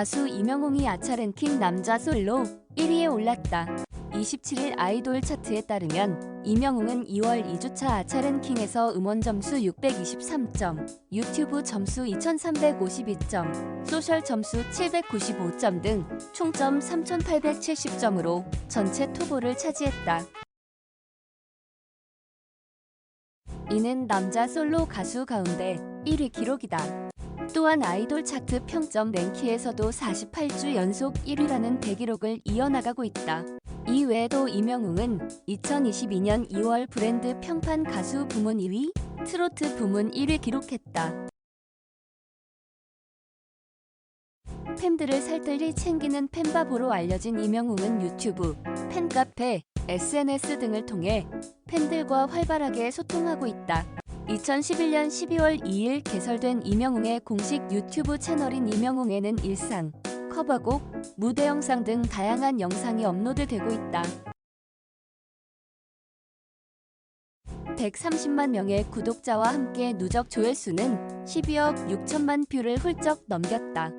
가수 이명웅이 아차 랭킹 남자 솔로 1위에 올랐다. 27일 아이돌 차트에 따르면 이명웅은 2월 2주차 아차 랭킹에서 음원 점수 623점, 유튜브 점수 2352점, 소셜 점수 795점 등 총점 3870점으로 전체 토보를 차지했다. 이는 남자 솔로 가수 가운데 1위 기록이다. 또한 아이돌 차트 평점 랭키에서도 48주 연속 1위라는 대기록을 이어나가고 있다. 이 외에도 이명웅은 2022년 2월 브랜드 평판 가수 부문 2위, 트로트 부문 1위 기록했다. 팬들을 살뜰히 챙기는 팬바보로 알려진 이명웅은 유튜브, 팬카페, SNS 등을 통해 팬들과 활발하게 소통하고 있다. 2011년 12월 2일 개설된 이명웅의 공식 유튜브 채널인 이명웅에는 일상, 커버곡, 무대 영상 등 다양한 영상이 업로드되고 있다. 130만 명의 구독자와 함께 누적 조회수는 12억 6천만 뷰를 훌쩍 넘겼다.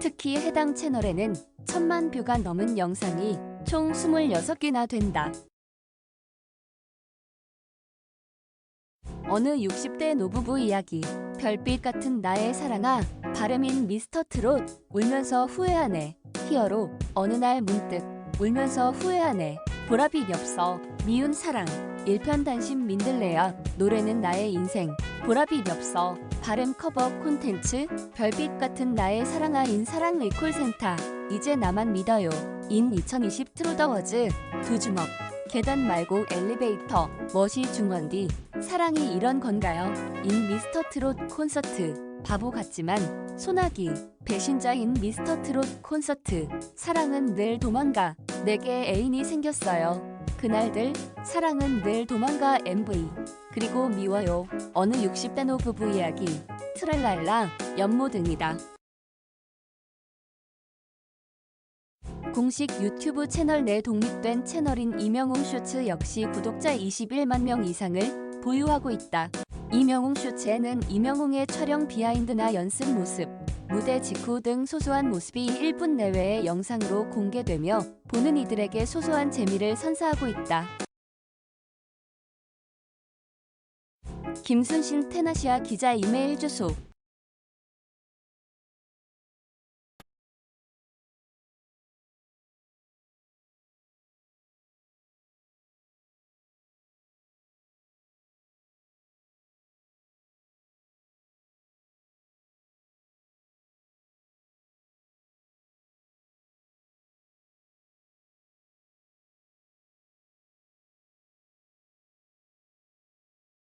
특히 해당 채널에는 천만 뷰가 넘은 영상이 총 26개나 된다. 어느 60대 노부부 이야기. 별빛 같은 나의 사랑아 발음인 미스터 트롯 울면서 후회하네. 히어로 어느 날 문득 울면서 후회하네. 보라빛 엽서 미운 사랑. 일편단심 민들레야 노래는 나의 인생. 보라빛 엽서 발음 커버 콘텐츠 별빛 같은 나의 사랑아 인 사랑 리콜센터. 이제 나만 믿어요. 인 2020 트롯 어워즈 두 주먹. 계단 말고 엘리베이터 멋이 중원디 사랑이 이런 건가요? 인 미스터 트롯 콘서트. 바보 같지만 소나기 배신자인 미스터 트롯 콘서트. 사랑은 늘 도망가. 내게 애인이 생겼어요. 그날들 사랑은 늘 도망가 MV 그리고 미워요. 어느 60대 노 부부 이야기. 트랄랄라 연모 등이다. 공식 유튜브 채널 내 독립된 채널인 이명웅 쇼츠 역시 구독자 21만 명 이상을 보유하고 있다. 이명웅 쇼츠에는 이명웅의 촬영 비하인드나 연습 모습, 무대 직후 등 소소한 모습이 1분 내외의 영상으로 공개되며 보는 이들에게 소소한 재미를 선사하고 있다. 김순신 테나시아 기자 이메일 주소